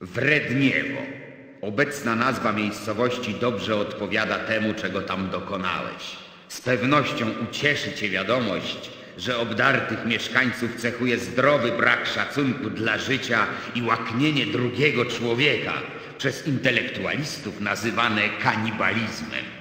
Wredniewo. Obecna nazwa miejscowości dobrze odpowiada temu, czego tam dokonałeś. Z pewnością ucieszy cię wiadomość, że obdartych mieszkańców cechuje zdrowy brak szacunku dla życia i łaknienie drugiego człowieka, przez intelektualistów nazywane kanibalizmem.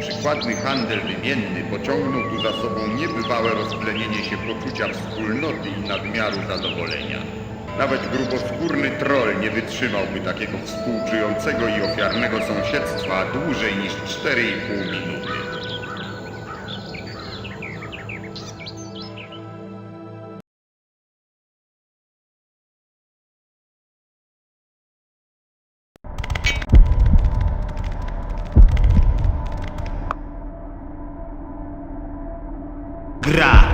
Przykładny handel wymienny pociągnął tu za sobą niebywałe rozplenienie się poczucia wspólnoty i nadmiaru zadowolenia. Nawet gruboskórny troll nie wytrzymałby takiego współczującego i ofiarnego sąsiedztwa dłużej niż 4,5 minuty. gra.